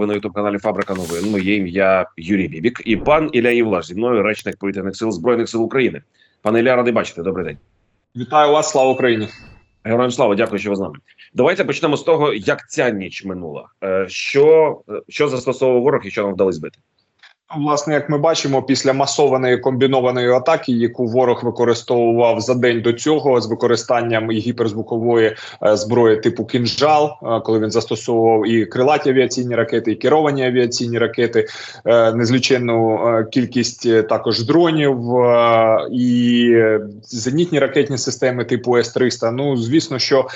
Ви на ютуб каналі Фабрика новин. Моє ім'я Юрій Бібік і пан Ілля Євлаш зі мною речник повітряних сил збройних сил України. Пане Ілля, радий бачити. Добрий день. Вітаю вас, слава Україні. Героям слава, дякую, що ви з нами. Давайте почнемо з того, як ця ніч минула. Е, Що, е, що застосовував ворог і що нам вдалося збити? Власне, як ми бачимо, після масованої комбінованої атаки, яку ворог використовував за день до цього, з використанням і гіперзвукової е, зброї типу кінжал, е, коли він застосовував і крилаті авіаційні ракети, і керовані авіаційні ракети, е, незліченну кількість також дронів і зенітні ракетні системи типу С-300. Ну звісно, що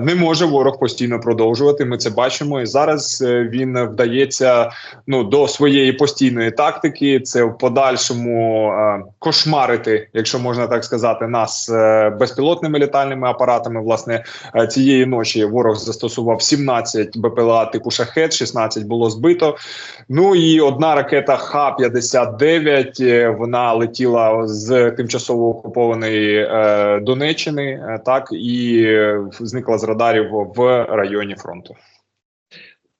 не може ворог постійно продовжувати. Ми це бачимо, і зараз він вдається ну до своєї постійної тактики. Це в подальшому е, кошмарити, якщо можна так сказати, нас е, безпілотними літальними апаратами. Власне е, цієї ночі ворог застосував 17 БПЛА типу шахет, 16 було збито. Ну і одна ракета Х-59, е, Вона летіла з тимчасово окупованої е, Донеччини, е, так і зникла з радарів в районі фронту.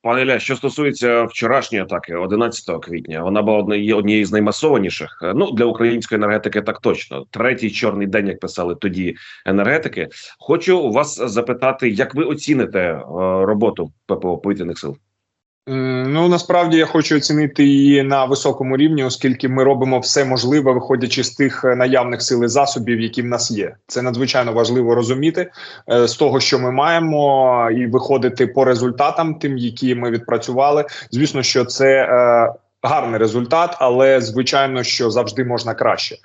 Пане Ілля, що стосується вчорашньої атаки, 11 квітня, вона була однією з наймасованіших. Е, Ну для української енергетики так точно. Третій чорний день, як писали тоді енергетики. Хочу вас запитати, як ви оціните е, роботу ППО повітряних сил? М, Ну насправді я хочу оцінити її на високому рівні, оскільки ми робимо все можливе, виходячи з тих е, наявних сил і засобів, які в нас є. Це надзвичайно важливо розуміти е, з того, що ми маємо, і виходити по результатам, тим, які ми відпрацювали. Звісно, що це. Гарний результат, але звичайно, що завжди можна краще.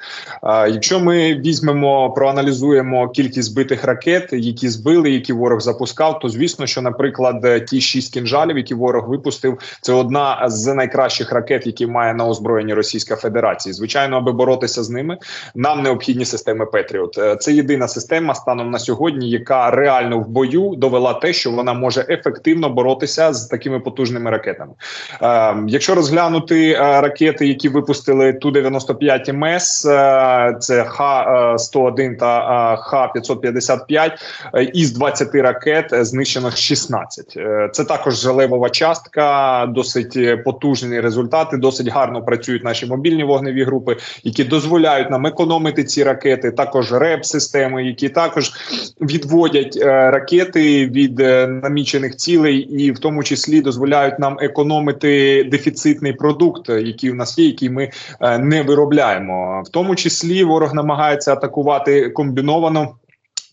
Якщо ми візьмемо, проаналізуємо кількість збитих ракет, які збили, які ворог запускав, то звісно, що, наприклад, ті шість кінжалів, які ворог випустив, це одна з найкращих ракет, які має на озброєнні Російська Федерація. Звичайно, аби боротися з ними, нам необхідні системи Петріот. Е, Це єдина система станом на сьогодні, яка реально в бою довела те, що вона може ефективно боротися з такими потужними ракетами. Е, Якщо розглянути е, ракети, які випустили ту 95 МС, е, це Х 101 та е, Х 555 е, із 20 ракет знищено 16. Е, Це також жалевова частка, досить потужні результати. Досить гарно працюють наші мобільні вогневі групи, які дозволяють нам економити ці ракети. Також реп системи, які також відводять ракети від намічених цілей, і в тому числі дозволяють нам економити дефіцитний продукт, е, який у нас є, який ми е, не виробляємо. В тому числі ворог намагається атакувати комбіновано.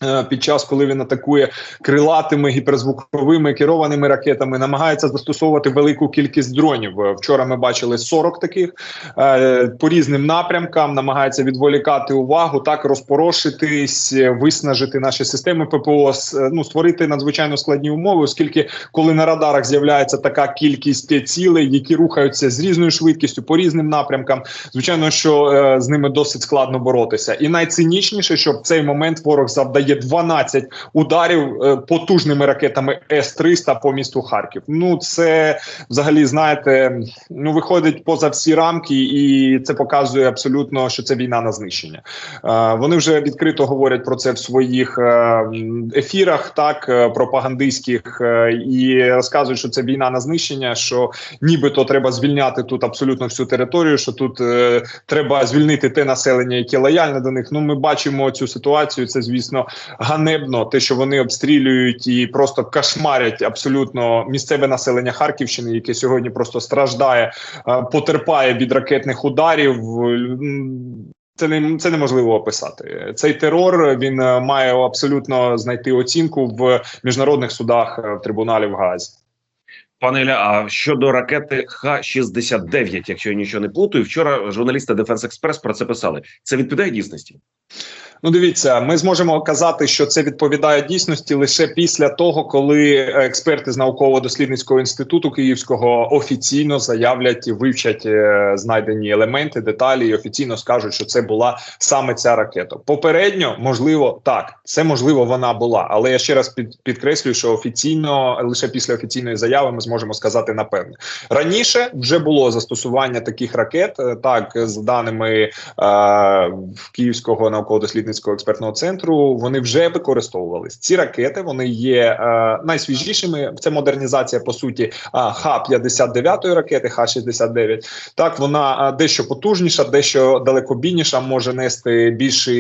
Е, Під час, коли він атакує крилатими гіперзвуковими керованими ракетами, намагається застосовувати велику кількість дронів. Е, Вчора ми бачили 40 таких е, по різним напрямкам. Намагається відволікати увагу, так розпорошитись, виснажити наші системи ППО, ну створити надзвичайно складні умови, оскільки коли на радарах з'являється така кількість цілей, які рухаються з різною швидкістю по різним напрямкам, звичайно, що з ними досить складно боротися. І найцинічніше, що в цей момент ворог завдає 12 ударів е, потужними ракетами С-300 по місту Харків. Ну це взагалі знаєте, ну виходить поза всі рамки, і це показує абсолютно, що це війна на знищення. Е, Вони вже відкрито говорять про це в своїх е, ефірах, так пропагандистських, і розказують, що це війна на знищення. Що нібито треба звільняти тут абсолютно всю територію. Що тут треба звільнити те населення, яке лояльне до них. Ну ми бачимо цю ситуацію. Це звісно ганебно, те, що вони обстрілюють і просто кошмарять абсолютно місцеве населення Харківщини, яке сьогодні просто страждає, е, потерпає від ракетних ударів. Це не це неможливо описати. Цей терор він е, має абсолютно знайти оцінку в міжнародних судах е, в трибуналі в Гаазі. Пане Ілля, а щодо ракети Х-69, якщо я нічого не плутаю, вчора журналісти Defense Express про це писали. Це відповідає дійсності? Ну, дивіться, ми зможемо казати, що це відповідає дійсності лише після того, коли експерти з науково-дослідницького інституту Київського офіційно заявлять і вивчать е, знайдені елементи, деталі і офіційно скажуть, що це була саме ця ракета. Попередньо, можливо, так це можливо вона була, але я ще раз під, підкреслюю, що офіційно лише після офіційної заяви ми зможемо сказати напевне. Раніше вже було застосування таких ракет, е, так з даними е, Київського науково-дослідницького експертного центру. Вони вже використовувались. Ці ракети вони є е, найсвіжішими. Це модернізація по суті Х-59 ракети, Х-69. Так вона е, дещо потужніша, дещо далекобійніша, може нести більше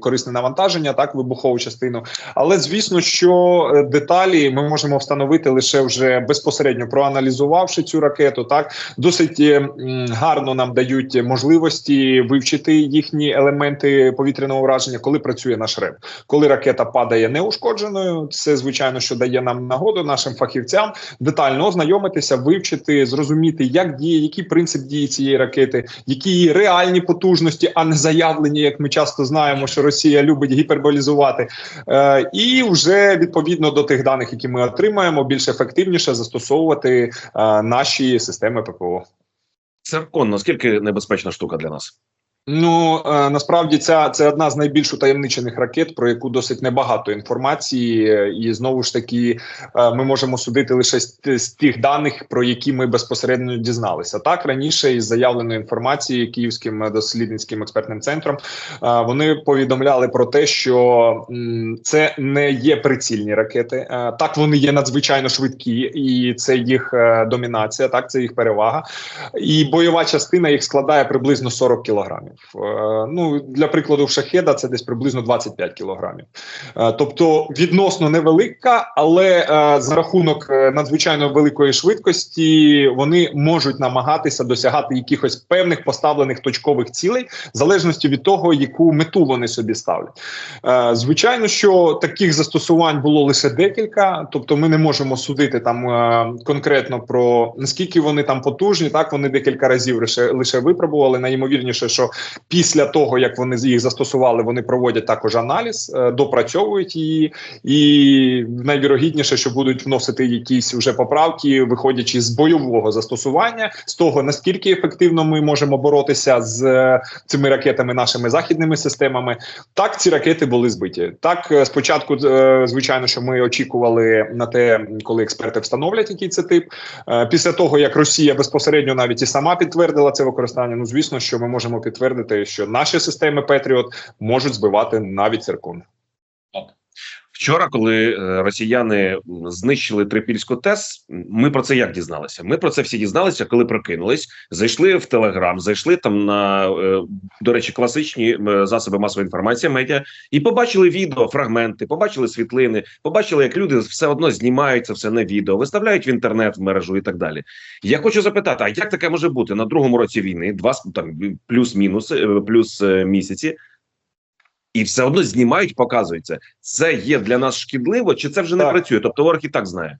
корисне навантаження, так вибухову частину. Але звісно, що е, деталі ми можемо встановити лише вже безпосередньо проаналізувавши цю ракету. Так досить е, гарно нам дають можливості вивчити їхні елементи повітряного враження, коли працює наш РЕП. Коли ракета падає неушкодженою, це звичайно, що дає нам нагоду нашим фахівцям детально ознайомитися, вивчити, зрозуміти, як діє, який принцип дії цієї ракети, які її реальні потужності, а не заявлені, як ми часто знаємо, що Росія любить гіперболізувати. Е, і вже відповідно до тих даних, які ми отримаємо, більш ефективніше застосовувати е, наші системи ППО. Циркон, наскільки небезпечна штука для нас? Ну е, насправді ця це одна з найбільш утаємничених ракет, про яку досить небагато інформації, і знову ж таки е, ми можемо судити лише з, тих даних, про які ми безпосередньо дізналися. Так раніше із заявленої інформації Київським дослідницьким експертним центром е, вони повідомляли про те, що це не є прицільні ракети. Так вони є надзвичайно швидкі, і це їх домінація. Так це їх перевага, і бойова частина їх складає приблизно 40 кілограмів. Е, Ну для прикладу, в шахеда це десь приблизно 25 кілограмів. Е, Тобто відносно невелика, але е, за рахунок надзвичайно великої швидкості вони можуть намагатися досягати якихось певних поставлених точкових цілей, в залежності від того, яку мету вони собі ставлять. Звичайно, що таких застосувань було лише декілька, тобто ми не можемо судити там конкретно про наскільки вони там потужні. Так вони декілька разів лише лише випробували. Найімовірніше, що після того як вони їх застосували, вони проводять також аналіз, е, допрацьовують її, і найвірогідніше, що будуть вносити якісь вже поправки, виходячи з бойового застосування, з того наскільки ефективно ми можемо боротися з е, цими ракетами, нашими західними системами. Так, ці ракети були збиті. Так, е, спочатку, звичайно, що ми очікували на те, коли експерти встановлять, який це тип. Після того як Росія безпосередньо навіть і сама підтвердила це використання. Ну звісно, що ми можемо підтвердити, що наші системи Петріот можуть збивати навіть циркон. Вчора, коли е, росіяни знищили Трипільську ТЕС, ми про це як дізналися? Ми про це всі дізналися, коли прокинулись, зайшли в Телеграм, зайшли там на е, до речі, класичні засоби масової інформації, медіа, і побачили відео, фрагменти, побачили світлини, побачили, як люди все одно знімають це все на відео, виставляють в інтернет в мережу і так далі. Я хочу запитати: а як таке може бути на другому році війни? Два там плюс-мінус, е, плюс місяці. І все одно знімають, показують це. Це є для нас шкідливо, чи це вже не працює? Тобто ворог і так знає.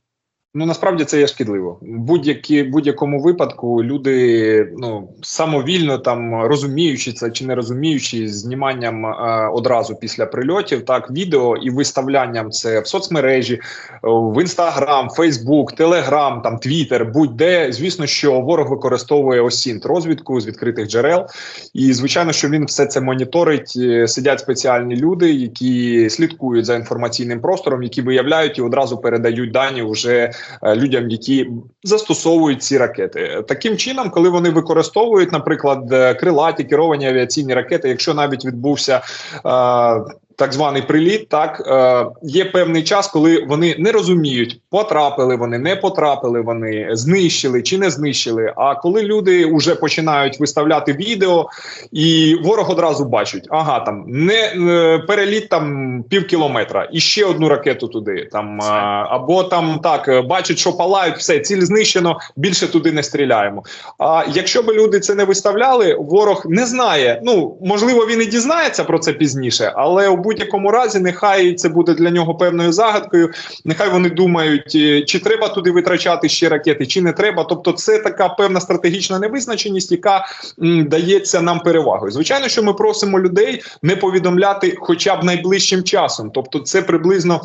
Ну насправді це є шкідливо. Будь-які будь-якому випадку люди ну самовільно там розуміючи це чи не розуміючи, зніманням е, одразу після прильотів, так відео і виставлянням це в соцмережі, в інстаграм, Фейсбук, Телеграм, там Твіттер, будь-де. Звісно, що ворог використовує осінт розвідку з відкритих джерел, і звичайно, що він все це моніторить. Е, Сидять спеціальні люди, які слідкують за інформаційним простором, які виявляють і одразу передають дані вже людям, які застосовують ці ракети. Таким чином, коли вони використовують, наприклад, е, крилаті керовані авіаційні ракети, якщо навіть відбувся. Е, Так званий приліт, так е, є певний час, коли вони не розуміють, потрапили вони, не потрапили вони, знищили чи не знищили. А коли люди вже починають виставляти відео, і ворог одразу бачить, ага, там не е, переліт там пів кілометра, і ще одну ракету туди. Там а, або там так е, бачать, що палають, все ціль знищено, більше туди не стріляємо. А якщо би люди це не виставляли, ворог не знає. Ну можливо, він і дізнається про це пізніше, але у будь-якому разі, нехай це буде для нього певною загадкою. Нехай вони думають, е, чи треба туди витрачати ще ракети, чи не треба. Тобто, це така певна стратегічна невизначеність, яка м, дається нам перевагою. Звичайно, що ми просимо людей не повідомляти хоча б найближчим часом, тобто це приблизно.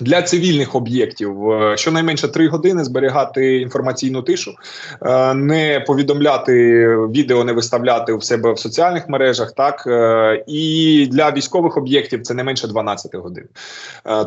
Для цивільних об'єктів е, щонайменше три години зберігати інформаційну тишу, е, не повідомляти відео, не виставляти у себе в соціальних мережах. Так е, і для військових об'єктів це не менше 12 годин.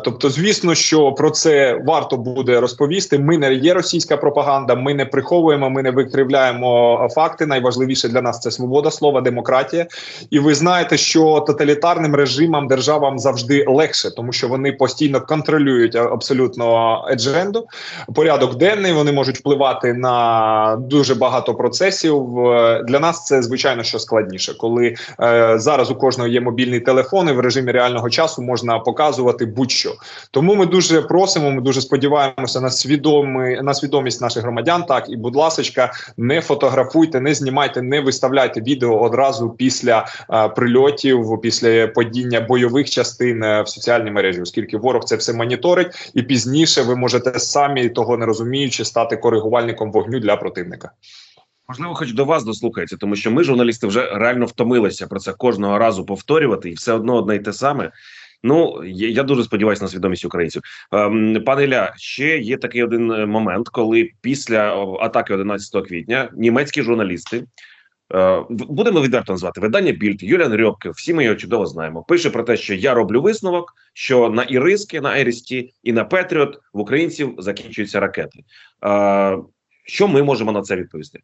Тобто, звісно, що про це варто буде розповісти. Ми не є російська пропаганда, ми не приховуємо, ми не викривляємо факти. Найважливіше для нас це свобода слова, демократія. І ви знаєте, що тоталітарним режимам державам завжди легше, тому що вони постійно контролюють контролюють абсолютно едженду, порядок денний. Вони можуть впливати на дуже багато процесів. Для нас це звичайно що складніше, коли е, зараз у кожного є мобільний телефон, і в режимі реального часу можна показувати будь-що. Тому ми дуже просимо. Ми дуже сподіваємося на свідомий на свідомість наших громадян. Так і будь ласка, не фотографуйте, не знімайте, не виставляйте відео одразу після е, прильотів, після падіння бойових частин е, в соціальній мережі, оскільки ворог це все моніторить, і пізніше ви можете самі того не розуміючи стати коригувальником вогню для противника. Можливо, хоч до вас дослухається, тому що ми, журналісти, вже реально втомилися про це кожного разу повторювати, і все одно одне й те саме. Ну я дуже сподіваюся на свідомість українців. Ем, пане Ілля, ще є такий один е, момент, коли після атаки 11 квітня німецькі журналісти будемо відверто назвати видання Більд Юліан Рьобке, всі ми його чудово знаємо. Пише про те, що я роблю висновок, що на Іриски, на Ерісті і на Петріот в українців закінчуються ракети. Е, що ми можемо на це відповісти?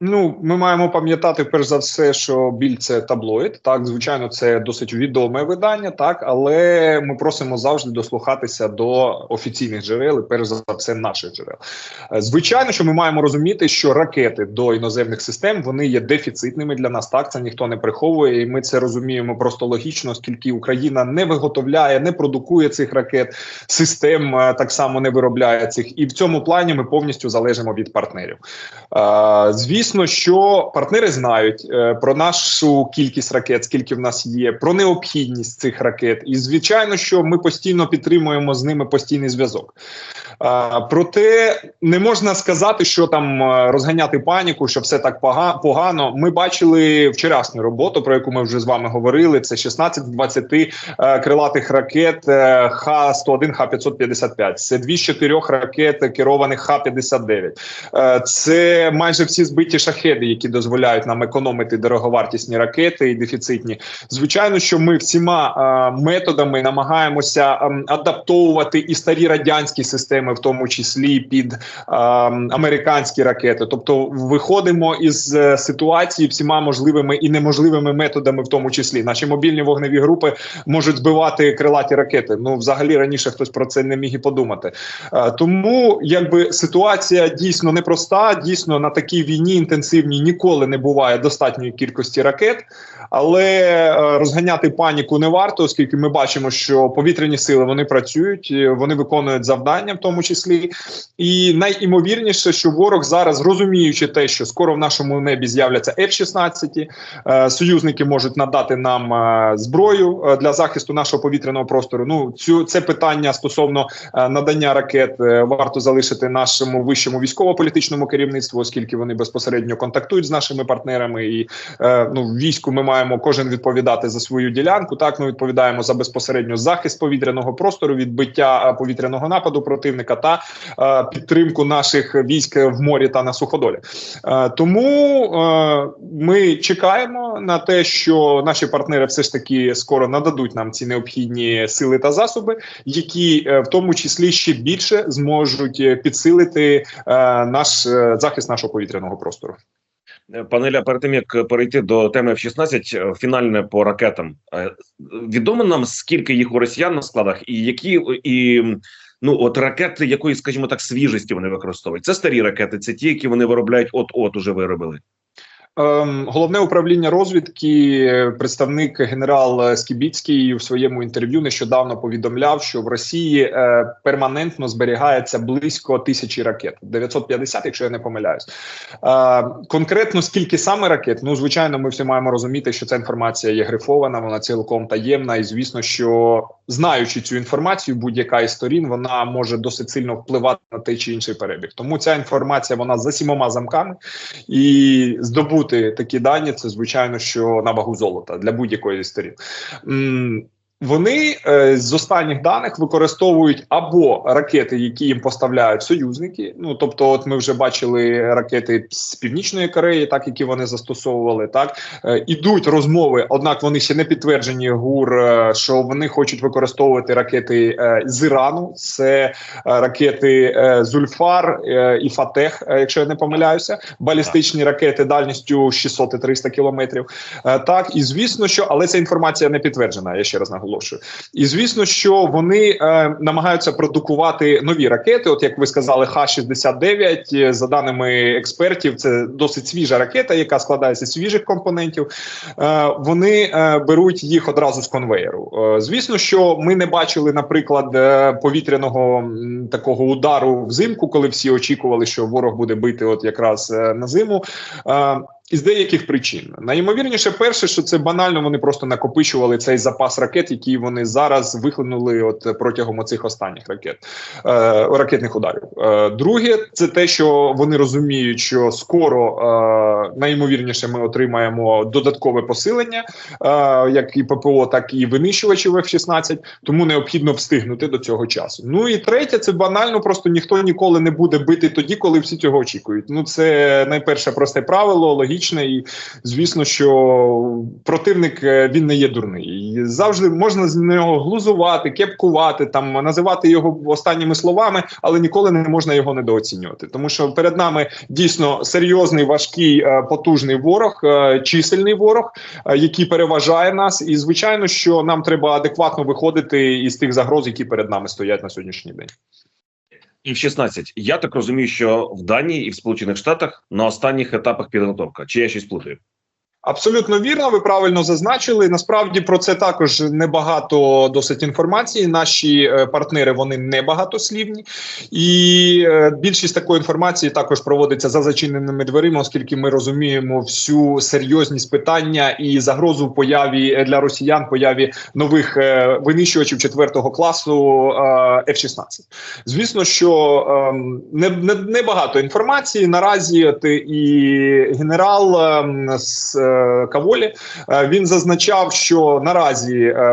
Ну, ми маємо пам'ятати перш за все, що біль це таблоїд. Так, звичайно, це досить відоме видання, так але ми просимо завжди дослухатися до офіційних джерел, і перш за все, наших джерел. Е, звичайно, що ми маємо розуміти, що ракети до іноземних систем вони є дефіцитними для нас. Так це ніхто не приховує, і ми це розуміємо просто логічно, оскільки Україна не виготовляє, не продукує цих ракет, систем е, так само не виробляє цих, і в цьому плані ми повністю залежимо від партнерів. Е, звісно звісно, що партнери знають е, про нашу кількість ракет, скільки в нас є, про необхідність цих ракет, і звичайно, що ми постійно підтримуємо з ними постійний зв'язок. Проте не можна сказати, що там е, розганяти паніку, що все так погано. Ми бачили вчорашню роботу, про яку ми вже з вами говорили. Це 16 з 20 е, крилатих ракет е, Х-101, Х-555. Це дві з чотирьох ракет керованих Х-59. Це майже всі збиті шахеди, які дозволяють нам економити дороговартісні ракети і дефіцитні. Звичайно, що ми всіма методами намагаємося ем, адаптовувати і старі радянські системи в тому числі під е, американські ракети. Тобто, виходимо із е, ситуації всіма можливими і неможливими методами, в тому числі наші мобільні вогневі групи можуть збивати крилаті ракети. Ну, взагалі раніше хтось про це не міг і подумати. Е, тому якби ситуація дійсно непроста. Дійсно на такій війні інтенсивній ніколи не буває достатньої кількості ракет, але е, розганяти паніку не варто, оскільки ми бачимо, що повітряні сили вони працюють, е, вони виконують завдання в тому числі. І найімовірніше, що ворог зараз розуміючи те, що скоро в нашому небі з'являться F-16, е, союзники можуть надати нам зброю для захисту нашого повітряного простору. Ну цю це питання стосовно надання ракет варто залишити нашому вищому військово-політичному керівництву, оскільки вони безпосередньо контактують з нашими партнерами, і ну війську ми маємо кожен відповідати за свою ділянку. Так ми відповідаємо за безпосередньо захист повітряного простору, відбиття повітряного нападу противника та е, підтримку наших військ в морі та на суходолі. Е, тому е, ми чекаємо на те, що наші партнери все ж таки скоро нададуть нам ці необхідні сили та засоби, які в тому числі ще більше зможуть підсилити наш захист нашого повітряного простору. Панеля, перед тим як перейти до теми F-16, фінальне по ракетам відомо нам скільки їх у росіян на складах, і які і ну от ракети, якої, скажімо так, свіжості вони використовують. Це старі ракети, це ті, які вони виробляють, от от уже виробили. Ем, головне управління розвідки, представник генерал Скібіцький в своєму інтерв'ю нещодавно повідомляв, що в Росії е, перманентно зберігається близько тисячі ракет 950, якщо я не помиляюсь. Е, конкретно скільки саме ракет? Ну звичайно, ми всі маємо розуміти, що ця інформація є грифована, вона цілком таємна, і звісно, що знаючи цю інформацію, будь-яка із сторін вона може досить сильно впливати на той чи інший перебіг. Тому ця інформація вона за сімома замками і здобути такі дані. Це звичайно, що на вагу золота для будь-якої сторін. Вони е, з останніх даних використовують або ракети, які їм поставляють союзники. Ну тобто, от ми вже бачили ракети з північної Кореї, так які вони застосовували. Так е, ідуть розмови, однак вони ще не підтверджені гур, е, що вони хочуть використовувати ракети е, з Ірану. Це е, ракети е, Зульфар е, і Фатех, е, якщо я не помиляюся, балістичні ракети дальністю 600 і 300 кілометрів. Е, так і звісно, що але ця інформація не підтверджена. Я ще раз наголошую. І звісно, що вони е, намагаються продукувати нові ракети. От як ви сказали, Х-69, е, за даними експертів, це досить свіжа ракета, яка складається з свіжих компонентів. Е, вони е, беруть їх одразу з конвеєру. Е, звісно, що ми не бачили, наприклад, е, повітряного такого удару взимку, коли всі очікували, що ворог буде бити, от якраз е, на зиму. Е, із деяких причин найімовірніше, перше, що це банально, вони просто накопичували цей запас ракет, які вони зараз вихлинули от протягом оцих останніх ракет е, ракетних ударів. Е, друге, це те, що вони розуміють, що скоро е, найімовірніше ми отримаємо додаткове посилення, е, як і ППО, так і винищувачів F-16, тому необхідно встигнути до цього часу. Ну і третє, це банально, просто ніхто ніколи не буде бити тоді, коли всі цього очікують. Ну це найперше просте правило, логічне, і звісно, що противник е, він не є дурний. І завжди можна з нього глузувати, кепкувати, там називати його останніми словами, але ніколи не можна його недооцінювати. Тому що перед нами дійсно серйозний, важкий, е, потужний ворог, е, чисельний ворог, який переважає нас. І звичайно, що нам треба адекватно виходити із тих загроз, які перед нами стоять на сьогоднішній день. І в 16. Я так розумію, що в Данії і в Сполучених Штатах на останніх етапах підготовка. Чи я щось плутаю? Абсолютно вірно, ви правильно зазначили. Насправді про це також небагато досить інформації. Наші е, партнери вони небагатослівні, і е, більшість такої інформації також проводиться за зачиненими дверима, оскільки ми розуміємо всю серйозність питання і загрозу появі е, для росіян появі нових винищувачів четвертого класу е, F-16. Звісно, що ем, не, не, не інформації наразі. От, і генерал ем, з е, Каволі е, він зазначав, що наразі е,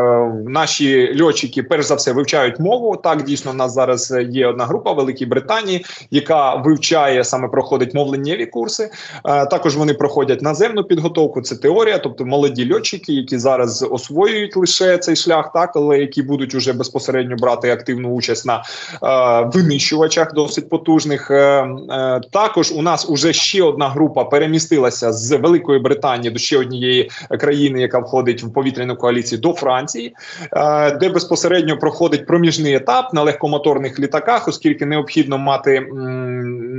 наші льотчики перш за все вивчають мову. Так дійсно в нас зараз є одна група в Великій Британії, яка вивчає саме проходить мовленнєві курси. Е, також вони проходять наземну підготовку. Це теорія, тобто молоді льотчики, які зараз освоюють лише цей шлях, так але які будуть уже безпосередньо брати активну участь на е, винищувачах досить потужних. Е, е, також у нас уже ще одна група перемістилася з Великої Британії до ще однієї країни, яка входить в повітряну коаліцію до Франції, е, де безпосередньо проходить проміжний етап на легкомоторних літаках, оскільки необхідно мати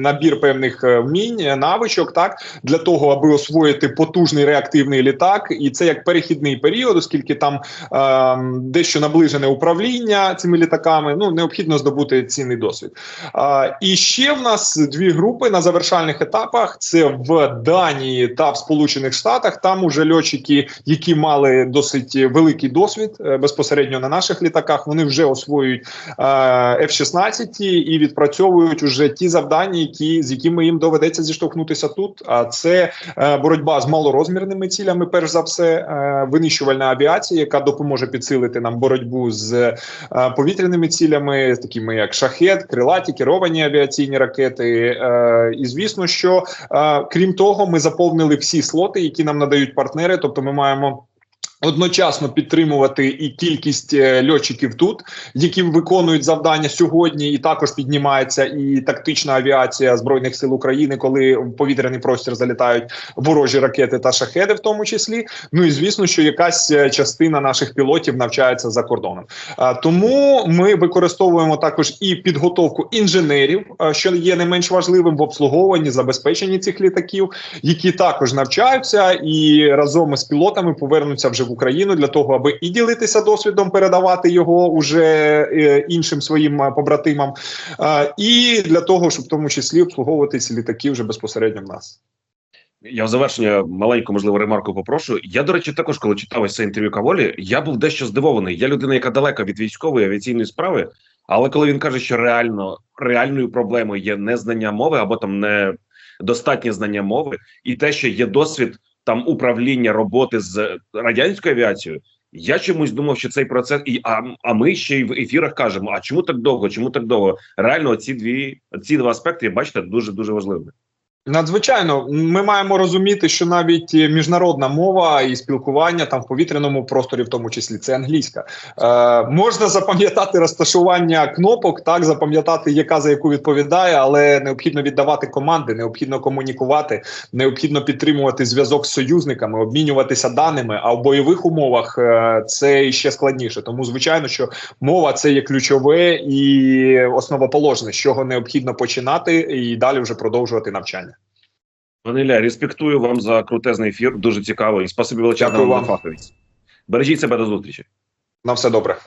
набір певних е, вмінь, навичок, так для того, аби освоїти потужний реактивний літак, і це як перехідний період, оскільки там е, дещо наближене управління цими літаками. Ну необхідно здобути цінний досвід. І ще в нас дві групи на завершальних етапах: це в Данії та в Сполучених Штатах. Там уже льотчики, які мали досить великий досвід е, безпосередньо на наших літаках, вони вже освоюють е, F-16 і відпрацьовують уже ті завдання, які з якими їм доведеться зіштовхнутися тут. А це е, боротьба з малорозмірними цілями, перш за все, винищувальна авіація, яка допоможе підсилити нам боротьбу з повітряними цілями, такими як шахет, крилаті, керовані авіаційні ракети. І звісно, що крім того, ми заповнили всі слоти, які нам надають партнери. Тобто, ми маємо. Одночасно підтримувати і кількість е, льотчиків тут, які виконують завдання сьогодні, і також піднімається і тактична авіація збройних сил України, коли в повітряний простір залітають ворожі ракети та шахеди, в тому числі. Ну і звісно, що якась е, частина наших пілотів навчається за кордоном. Тому ми використовуємо також і підготовку інженерів, що є не менш важливим в обслуговуванні забезпеченні цих літаків, які також навчаються і разом із пілотами повернуться в Україну для того, аби і ділитися досвідом, передавати його уже е, іншим своїм е, побратимам, е, і для того, щоб в тому числі обслуговувати ці літаки вже безпосередньо в нас. Я в завершення маленьку можливо ремарку попрошу. Я, до речі, також коли читав ось це інтерв'ю Каволі, я був дещо здивований. Я людина, яка далека від військової авіаційної справи, але коли він каже, що реально реальною проблемою є незнання мови або там не достатнє знання мови, і те, що є досвід там управління роботи з радянською авіацією, Я чомусь думав, що цей процес, і а, а ми ще й в ефірах кажемо: а чому так довго? Чому так довго? Реально, ці дві ці два аспекти, бачите, дуже дуже важливими. Надзвичайно, ми маємо розуміти, що навіть міжнародна мова і спілкування там в повітряному просторі, в тому числі, це англійська. Е, можна запам'ятати розташування кнопок, так запам'ятати, яка за яку відповідає, але необхідно віддавати команди, необхідно комунікувати, необхідно підтримувати зв'язок з союзниками, обмінюватися даними. А в бойових умовах е, це ще складніше. Тому, звичайно, що мова це є ключове і основоположне, з чого необхідно починати і далі вже продовжувати навчання. Пане Ілля, респектую вам за крутезний ефір. Дуже цікаво. І спасибі величезне вам за Бережіть себе до зустрічі. На все добре.